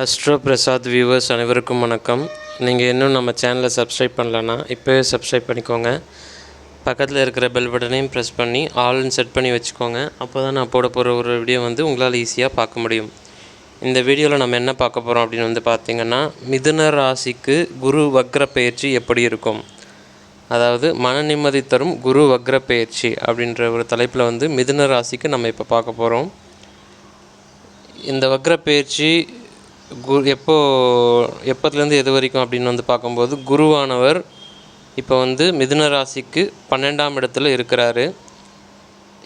Astro Prasad viewers அனைவருக்கும் வணக்கம். நீங்கள் இன்னும் நம்ம சேனலை சப்ஸ்கிரைப் பண்ணலன்னா இப்போவே சப்ஸ்கிரைப் பண்ணிக்கோங்க. பக்கத்தில் இருக்கிற பெல் பட்டனையும் ப்ரெஸ் பண்ணி ஆல்னு செட் பண்ணி வச்சுக்கோங்க. அப்போ தான் நான் போட போகிற ஒரு வீடியோ வந்து உங்களால் ஈஸியாக பார்க்க முடியும். இந்த வீடியோவில் நம்ம என்ன பார்க்க போகிறோம் அப்படின்னு வந்து பார்த்திங்கன்னா மிதுன ராசிக்கு குரு வக்ர பயிற்சி எப்படி இருக்கும்? அதாவது மன நிம்மதி தரும் குரு வக்ர பயிற்சி அப்படின்ற ஒரு தலைப்பில் வந்து மிதுன ராசிக்கு நம்ம இப்போ பார்க்க போகிறோம் இந்த வக்ர பயிற்சி குரு எப்போ எப்போத்துலேருந்து எது வரைக்கும் அப்படின்னு வந்து பார்க்கும்போது குருவானவர் இப்போ வந்து மிதுன ராசிக்கு பன்னெண்டாம் இடத்துல இருக்கிறாரு.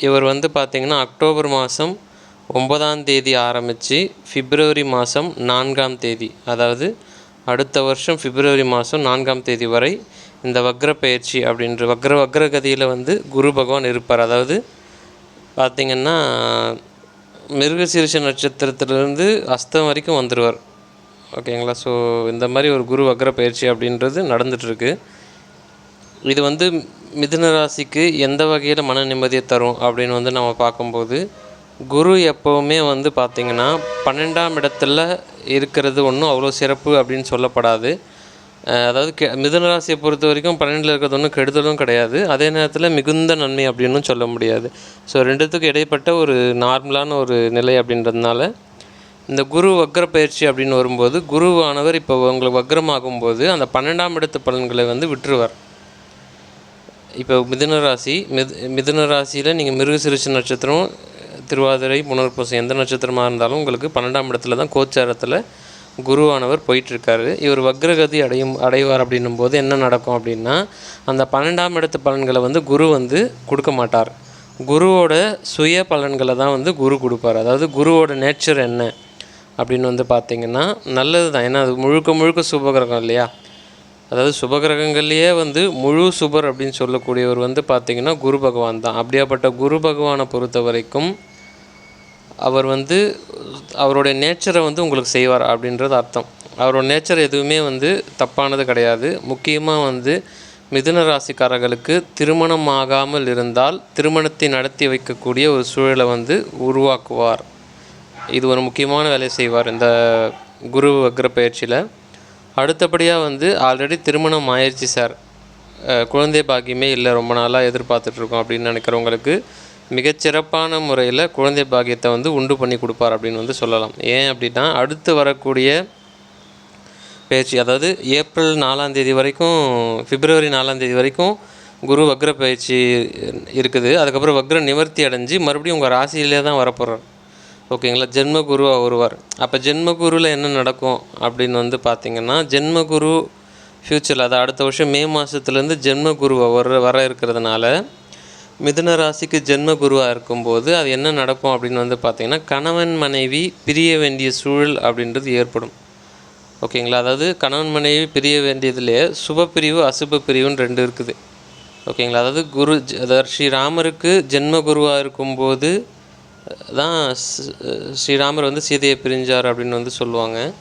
இவர் வந்து பார்த்திங்கன்னா அக்டோபர் மாதம் ஒன்பதாம் தேதி ஆரம்பித்து பிப்ரவரி மாதம் நான்காம் தேதி அதாவது அடுத்த வருஷம் பிப்ரவரி மாதம் நான்காம் தேதி வரை இந்த வக்ர பயிற்சி அப்படின்ற வக்ர வக்ரகதியில் வந்து குரு பகவான் இருப்பார். அதாவது பார்த்திங்கன்னா மிருகசீரிஷ நட்சத்திரத்துலேருந்து அஸ்தம் வரைக்கும் வந்துடுவார் ஓகேங்களா? ஸோ இந்த மாதிரி ஒரு குரு வக்ர பயிற்சி அப்படின்றது நடந்துகிட்ருக்கு இது வந்து மிதுன ராசிக்கு எந்த வகையில் மன நிம்மதியை தரும் அப்படின்னு வந்து நம்ம பார்க்கும்போது குரு எப்போவுமே வந்து பார்த்திங்கன்னா பன்னெண்டாம் இடத்துல இருக்கிறது ஒன்றும் அவ்வளோ சிறப்பு அப்படின்னு சொல்லப்படாது. அதாவது கெ மிதுன ராசியை பொறுத்த வரைக்கும் பன்னெண்டில் இருக்கிறது ஒன்றும் கெடுதலும் கிடையாது. அதே நேரத்தில் மிகுந்த நன்மை அப்படின்னும் சொல்ல முடியாது. ஸோ ரெண்டுத்துக்கும் இடைப்பட்ட ஒரு நார்மலான ஒரு நிலை அப்படின்றதுனால இந்த குரு வக்ர பயிற்சி அப்படின்னு வரும்போது குருவானவர் இப்போ உங்களுக்கு வக்ரமாகும்போது அந்த பன்னெண்டாம் இடத்து பலன்களை வந்து விட்டுருவார். இப்போ மிதுன ராசி மிது மிதுன ராசியில் நீங்கள் மிருகசிருச்ச நட்சத்திரம் திருவாதிரை புனர்பூசம் எந்த நட்சத்திரமாக இருந்தாலும் உங்களுக்கு பன்னெண்டாம் இடத்துல தான் கோச்சாரத்தில் குருவானவர் போயிட்டுருக்காரு. இவர் வக்ரகதி அடையும் அடைவார் அப்படின்னும் போது என்ன நடக்கும் அப்படின்னா அந்த பன்னெண்டாம் இடத்து பலன்களை வந்து குரு வந்து கொடுக்க மாட்டார். குருவோட சுய பலன்களை தான் வந்து குரு கொடுப்பார். அதாவது குருவோட நேச்சர் என்ன அப்படின்னு வந்து பார்த்திங்கன்னா நல்லது தான். ஏன்னா அது முழுக்க முழுக்க சுபகிரகம் இல்லையா? அதாவது சுபகிரகங்கள்லேயே வந்து முழு சுபர் அப்படின்னு சொல்லக்கூடியவர் வந்து பார்த்திங்கன்னா குரு பகவான் தான். அப்படியாப்பட்ட குரு பகவானை பொறுத்த வரைக்கும் அவர் வந்து அவருடைய நேச்சரை வந்து உங்களுக்கு செய்வார் அப்படின்றது அர்த்தம். அவரோட நேச்சர் எதுவுமே வந்து தப்பானது கிடையாது. முக்கியமாக வந்து மிதுன ராசிக்காரர்களுக்கு திருமணம் ஆகாமல் இருந்தால் திருமணத்தை நடத்தி வைக்கக்கூடிய ஒரு சூழலை வந்து உருவாக்குவார். இது ஒரு முக்கியமான வேலையை செய்வார் இந்த குரு வக்ர பயிற்சியில். அடுத்தபடியாக வந்து ஆல்ரெடி திருமணம் ஆயிடுச்சு சார். குழந்தை பாக்கியமே இல்லை ரொம்ப நாளாக எதிர்பார்த்துட்ருக்கோம் அப்படின்னு நினைக்கிறவங்களுக்கு மிகச்சிறப்பான முறையில் குழந்தை பாக்கியத்தை வந்து உண்டு பண்ணி கொடுப்பார் அப்படின்னு வந்து சொல்லலாம். ஏன் அப்படின்னா அடுத்து வரக்கூடிய பயிற்சி அதாவது ஏப்ரல் நாலாம் தேதி வரைக்கும் பிப்ரவரி நாலாம் தேதி வரைக்கும் குரு வக்ர பயிற்சி இருக்குது. அதுக்கப்புறம் வக்ர நிவர்த்தி அடைஞ்சு மறுபடியும் உங்கள் ராசியிலே தான் வரப்போகிறார் ஓகேங்களா? ஜென்ம குருவாக வருவார் அப்போ ஜென்ம குருவில் என்ன நடக்கும் அப்படின்னு வந்து பார்த்திங்கன்னா ஜென்ம குரு ஃப்யூச்சரில் அது அடுத்த வருஷம் மே மாதத்துலேருந்து ஜென்ம குருவை வர வர இருக்கிறதுனால மிதுன ராசிக்கு ஜென்ம குருவாக இருக்கும்போது அது என்ன நடக்கும் அப்படின்னு வந்து பார்த்திங்கன்னா கணவன் மனைவி பிரிய வேண்டிய சூழல் அப்படின்றது ஏற்படும். ஓகேங்களா? அதாவது கணவன் மனைவி பிரிய வேண்டியதுலேயே சுப பிரிவு அசுப பிரிவுன்னு ரெண்டு இருக்குது. ஓகேங்களா? அதாவது குரு ஜ- அதாவது ஸ்ரீராமருக்கு ஜென்ம குருவாக இருக்கும்போது தான் ஸ்ரீராமர் வந்து சீதையை பிரிஞ்சார் அப்படின்னு வந்து சொல்லுவாங்க.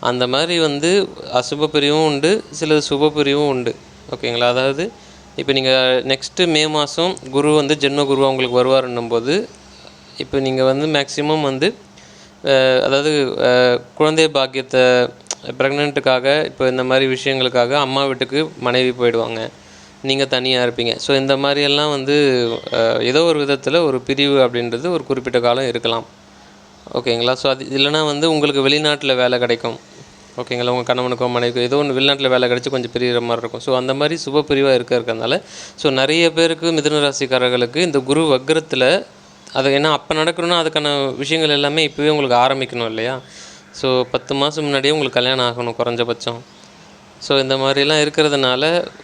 அந்த மாதிரி வந்து அசுப பிரிவும் உண்டு சில சுப பிரிவும் உண்டு. ஓகேங்களா? அதாவது இப்போ நீங்கள் நெக்ஸ்ட்டு மே மாதம் குரு வந்து ஜென்ம குருவாக உங்களுக்கு வருவாருன்னும் போது இப்போ நீங்கள் வந்து மேக்ஸிமம் வந்து அதாவது குழந்தை பாக்கியத்தை ப்ரெக்னென்ட்டுக்காக இப்போ இந்த மாதிரி விஷயங்களுக்காக அம்மா வீட்டுக்கு மனைவி போயிடுவாங்க. நீங்கள் தனியாக இருப்பீங்க. ஸோ இந்த மாதிரியெல்லாம் வந்து ஏதோ ஒரு விதத்தில் ஒரு பிரிவு அப்படின்றது ஒரு குறிப்பிட்ட காலம் இருக்கலாம். ஓகேங்களா ஸோ அது இல்லைனா வந்து உங்களுக்கு வெளிநாட்டில் வேலை கிடைக்கும். ஓகேங்களா உங்கள் கணவனுக்கோ மனைவிக்கோ ஏதோ ஒன்று வெளிநாட்டில் வேலை கிடச்சி கொஞ்சம் பிரிகிற மாதிரி இருக்கும். ஸோ அந்த மாதிரி சுப பிரிவாக இருக்க இருக்கிறதுனால ஸோ நிறைய பேருக்கு மிதுன ராசிக்காரர்களுக்கு இந்த குரு வக்ரத்தில் அது ஏன்னா அப்போ நடக்கணும்னா அதுக்கான விஷயங்கள் எல்லாமே இப்போவே உங்களுக்கு ஆரம்பிக்கணும் இல்லையா? ஸோ பத்து மாதம் முன்னாடியே உங்களுக்கு கல்யாணம் ஆகணும் குறைஞ்சபட்சம். ஸோ இந்த மாதிரிலாம் இருக்கிறதுனால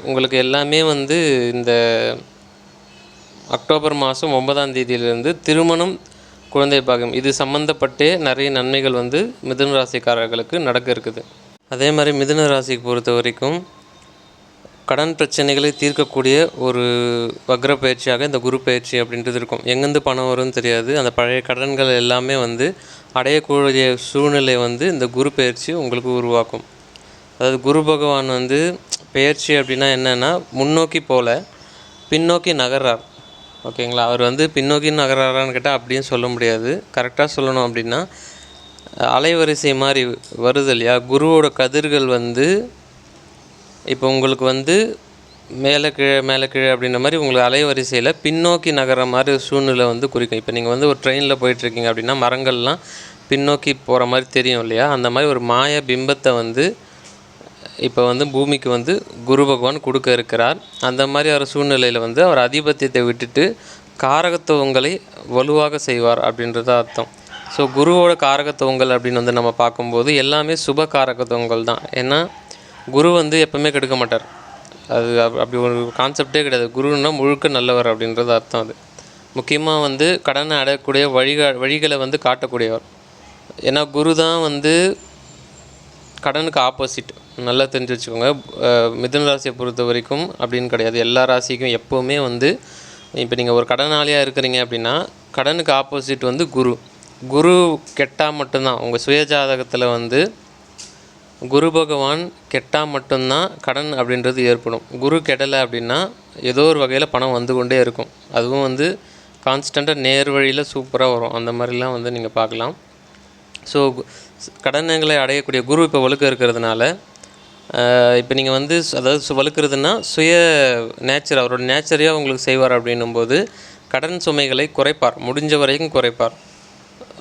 உங்களுக்கு எல்லாமே வந்து இந்த அக்டோபர் மாதம் ஒன்பதாம் தேதியிலேருந்து திருமணம் குழந்தை பாகம். இது சம்மந்தப்பட்டே நிறைய நன்மைகள் வந்து மிதுன ராசிக்காரர்களுக்கு நடக்க இருக்குது. அதே மாதிரி மிதுன ராசிக்கு பொறுத்த வரைக்கும் கடன் பிரச்சனைகளை தீர்க்கக்கூடிய ஒரு வக்ர பயிற்சியாக இந்த குரு பயிற்சி அப்படின்றது இருக்கும். எங்கேருந்து பணம் வரும்னு தெரியாது. அந்த பழைய கடன்கள் எல்லாமே வந்து அடையக்கூடிய சூழ்நிலை வந்து இந்த குரு பயிற்சி உங்களுக்கு உருவாக்கும். அதாவது குரு பகவான் வந்து பெயர்ச்சி அப்படின்னா என்னென்னா முன்னோக்கி போல பின்னோக்கி நகர்றார். ஓகேங்களா? அவர் வந்து பின்னோக்கி நகர்றாரான்னு கேட்டால் அப்படியும் சொல்ல முடியாது. கரெக்டாக சொல்லணும் அப்படின்னா அலைவரிசை மாதிரி வருது இல்லையா? குருவோட கதிர்கள் வந்து இப்போ உங்களுக்கு வந்து மேலே கீழே மேலே கீழே அப்படின்ற மாதிரி உங்களுக்கு அலைவரிசையில் பின்னோக்கி நகர மாதிரி சூழ்நிலை வந்து குறிக்கும். இப்போ நீங்கள் வந்து ஒரு ட்ரெயினில் போயிட்டுருக்கீங்க அப்படின்னா மரங்கள்லாம் பின்னோக்கி போகிற மாதிரி தெரியும் இல்லையா? அந்த மாதிரி ஒரு மாய பிம்பத்தை வந்து இப்போ வந்து பூமிக்கு வந்து குரு பகவான் கொடுக்க இருக்கிறார். அந்த மாதிரி ஒரு சூழ்நிலையில் வந்து அவர் அதிபத்தியத்தை விட்டுட்டு காரகத்துவங்களை வலுவாக செய்வார் அப்படின்றது அர்த்தம். ஸோ குருவோட காரகத்துவங்கள் அப்படின்னு வந்து நம்ம பார்க்கும்போது எல்லாமே சுப காரகத்துவங்கள் தான். ஏன்னா குரு வந்து எப்பவுமே கெடுக்க மாட்டார். அது அப்படி ஒரு கான்செப்டே கிடையாது. குருன்னா முழுக்க நல்லவர் அப்படின்றது அர்த்தம் அது. முக்கியமாக வந்து கடனை அடையக்கூடிய வழிகள் வழிகளை வந்து காட்டக்கூடியவர். ஏன்னா குரு தான் வந்து கடனுக்கு ஆப்போசிட் நல்லா தெரிஞ்சு வச்சுக்கோங்க. அஹ் ராசியை பொறுத்த வரைக்கும் அப்படின்னு கிடையாது. எல்லா ராசிக்கும் எப்போவுமே வந்து இப்போ நீங்கள் ஒரு கடனாளியாக இருக்கிறீங்க அப்படின்னா கடனுக்கு ஆப்போசிட் வந்து குரு. குரு கெட்டால் மட்டும்தான். உங்கள் சுயஜாதகத்தில் வந்து குரு பகவான் கெட்டால் மட்டும்தான் கடன் அப்படின்றது ஏற்படும். குரு கெடலை அப்படின்னா ஏதோ ஒரு வகையில் பணம் வந்து கொண்டே இருக்கும். அதுவும் வந்து கான்ஸ்டண்ட்டாக நேர் வழியில் சூப்பராக வரும். அந்த மாதிரிலாம் வந்து நீங்கள் பார்க்கலாம். ஸோ கடன்களை அடையக்கூடிய குரு இப்போ வலுக்க இருக்கிறதுனால இப்போ நீங்கள் வந்து அதாவது சு- வலுக்கிறதுனா சுய நேச்சர் அவரோட நேச்சரையாக உங்களுக்கு செய்வார் அப்படின்னும்போது கடன் சுமைகளை குறைப்பார் முடிஞ்ச வரைக்கும் குறைப்பார்.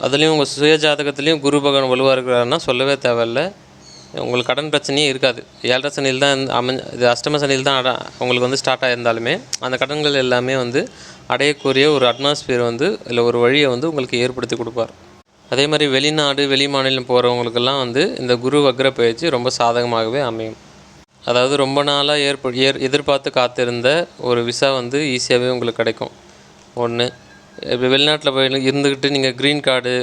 அதுலேயும் உங்கள் சுய ஜாதகத்துலேயும் குரு பகவான் வலுவாக இருக்கிறாருன்னா சொல்லவே தேவையில்ல. உங்களுக்கு கடன் பிரச்சனையே இருக்காது. ஏழரை சனியில் தான் அமைஞ்ச இது அஷ்டம சனியில் தான் அட உங்களுக்கு வந்து ஸ்டார்ட் ஆகியிருந்தாலுமே அந்த கடன்கள் எல்லாமே வந்து அடையக்கூடிய ஒரு அட்மாஸ்பியர் வந்து இல்லை ஒரு வழியை வந்து உங்களுக்கு ஏற்படுத்தி கொடுப்பார். அதே மாதிரி வெளிநாடு வெளி மாநிலம் போகிறவங்களுக்கெல்லாம் வந்து இந்த குரு வக்ர பயிற்சி ரொம்ப சாதகமாகவே அமையும். அதாவது ரொம்ப நாளாக ஏற்ப ஏற் எதிர்பார்த்து காத்திருந்த ஒரு விசா வந்து ஈஸியாகவே உங்களுக்கு கிடைக்கும். ஒன்று இப்போ வெளிநாட்டில் போய் இருந்துக்கிட்டு நீங்கள் க்ரீன் கார்டு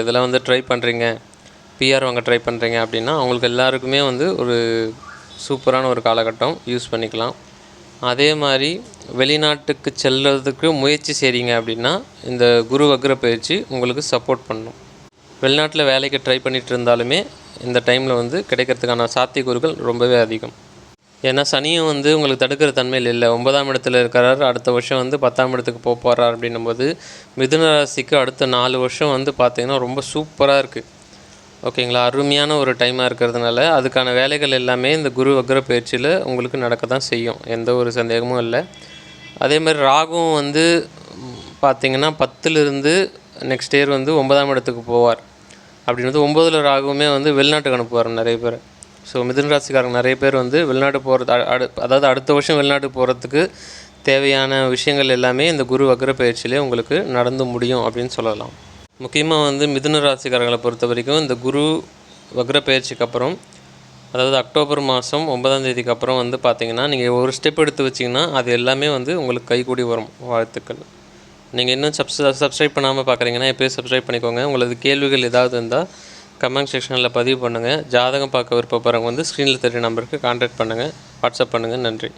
இதெல்லாம் வந்து ட்ரை பண்ணுறீங்க பிஆர் வாங்க ட்ரை பண்ணுறீங்க அப்படின்னா அவங்களுக்கு எல்லாருக்குமே வந்து ஒரு சூப்பரான ஒரு காலகட்டம் யூஸ் பண்ணிக்கலாம். அதே மாதிரி வெளிநாட்டுக்கு செல்கிறதுக்கு முயற்சி செய்கிறீங்க அப்படின்னா இந்த குரு வக்ர பயிற்சி உங்களுக்கு சப்போர்ட் பண்ணும். வெளிநாட்டில் வேலைக்கு ட்ரை பண்ணிட்டு இருந்தாலுமே இந்த டைமில் வந்து கிடைக்கிறதுக்கான சாத்தியக்கூறுகள் ரொம்பவே அதிகம். ஏன்னா சனியும் வந்து உங்களுக்கு தடுக்கிற தன்மையில் இல்லை. ஒன்பதாம் இடத்துல இருக்கிறார். அடுத்த வருஷம் வந்து பத்தாம் இடத்துக்கு போக போகிறார் அப்படின்னும்போது மிதுன ராசிக்கு அடுத்த நாலு வருஷம் வந்து பார்த்திங்கன்னா ரொம்ப சூப்பராக இருக்குது ஓகேங்களா? அருமையான ஒரு டைமாக இருக்கிறதுனால அதுக்கான வேலைகள் எல்லாமே இந்த குரு வக்ர பயிற்சியில் உங்களுக்கு நடக்க தான் செய்யும். எந்த ஒரு சந்தேகமும் இல்லை. அதே மாதிரி ராகும் வந்து பார்த்திங்கன்னா பத்துலேருந்து நெக்ஸ்ட் இயர் வந்து ஒன்பதாம் இடத்துக்கு போவார். அப்படின்றது ஒம்போதில் ராகுவுமே வந்து வெளிநாட்டுக்கு அனுப்புவார் நிறைய பேர். ஸோ மிதுன ராசிக்காரங்க நிறைய பேர் வந்து வெளிநாட்டு போகிறது அடு அதாவது அடுத்த வருஷம் வெளிநாட்டு போகிறதுக்கு தேவையான விஷயங்கள் எல்லாமே இந்த குரு வக்கர பயிற்சியிலே உங்களுக்கு நடந்து முடியும் அப்படின்னு சொல்லலாம். முக்கியமாக வந்து மிதுன ராசிக்காரங்களை பொறுத்த வரைக்கும் இந்த குரு வக்ர பயிற்சிக்கு அப்புறம் அதாவது அக்டோபர் மாதம் ஒன்பதாம் தேதிக்கு அப்புறம் வந்து பார்த்தீங்கன்னா நீங்கள் ஒரு ஸ்டெப் எடுத்து வச்சிங்கன்னா அது எல்லாமே வந்து உங்களுக்கு கைகூடி வரும் வாழ்த்துக்கள். நீங்கள் இன்னும் சப்ஸ் சப்ஸ்கிரைப் பண்ணாமல் பார்க்குறீங்கன்னா எப்போயும் சப்ஸ்கிரைப் பண்ணிக்கோங்க. உங்களது கேள்விகள் ஏதாவது இருந்தால் கமெண்ட் செக்ஷனில் பதிவு பண்ணுங்கள் ஜாதகம் பார்க்க விருப்பப்படுறவங்க வந்து ஸ்க்ரீனில் தெரிய நம்பருக்கு கான்டாக்ட் பண்ணுங்கள் வாட்ஸ்அப் பண்ணுங்கள் நன்றி.